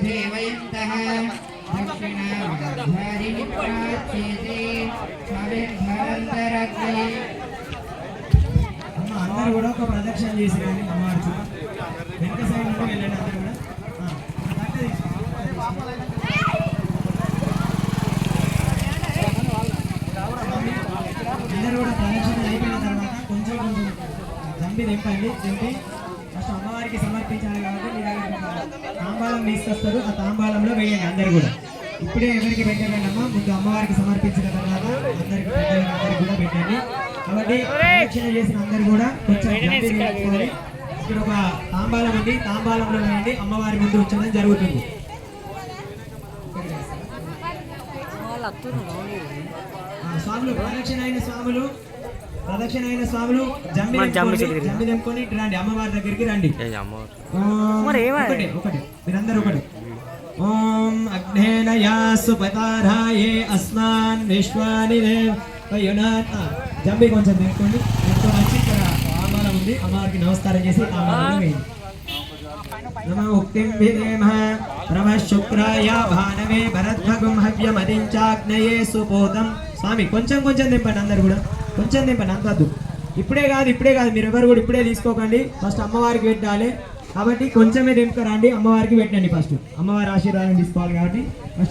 ధీవయంతః దక్షిణాధారిణి ప్రాచ్యేతే అందరూ కూడా ఒక ప్రదక్షిణ చేసి కానీ జంపి దింపండి దింపి ఫస్ట్ అమ్మవారికి సమర్పించాలి కాబట్టి మీ దగ్గర తాంబాలం తీసుకొస్తారు ఆ తాంబాలంలో వేయండి అందరు కూడా. ఇప్పుడే ఎవరికి పెట్టకండి అమ్మ? ముందు అమ్మవారికి సమర్పించిన తర్వాత అందరికి పెద్దలకి అందరికి కూడా పెట్టండి. కాబట్టి ప్రదక్షిణ చేసిన అందరు కూడా కొంచెం ఇక్కడ ఒక తాంబాలం ఉంది తాంబాలంలో వేయండి అమ్మవారి ముందు ఉంచడం జరుగుతుంది. ఆ, స్వాములు ప్రదక్షిణ అయిన స్వాములు ప్రదక్షిణ అయిన స్వాములు జమ్మి తెంపుకొని రండి అమ్మవారి దగ్గరికి రండి. ఒకటి ఒకటి మీరందరూ ఒకటి. ఓం అగ్నేనయాసు పతారాయే అస్మాన్ విశ్వాని దేవయునాథ జంబి కొంచెం తెంపుకోండి తెంపుకొని వచ్చి ఇక్కడ ఆమాలం ఉంది. అమ్మవారికి నమస్కారం చేసి ఆమాలం వేయండి నమ ఉక్తిం విదేమ. ప్రమ శుక్రాయ భానవే భరద్భగం హవ్యమదించాగ్నయే సుపోతం స్వామి కొంచెం కొంచెం దింపండి అందరు కూడా. కొంచెం దింపండి అంతద్దు ఇప్పుడే కాదు ఇప్పుడే కాదు. మీరు ఎవరు కూడా ఇప్పుడే తీసుకోకండి. ఫస్ట్ అమ్మవారికి పెట్టాలి. కాబట్టి కొంచెమే దింపకరండి అమ్మవారికి పెట్టండి ఫస్ట్. అమ్మవారి ఆశీర్వాదం తీసుకోవాలి కాబట్టి ఫస్ట్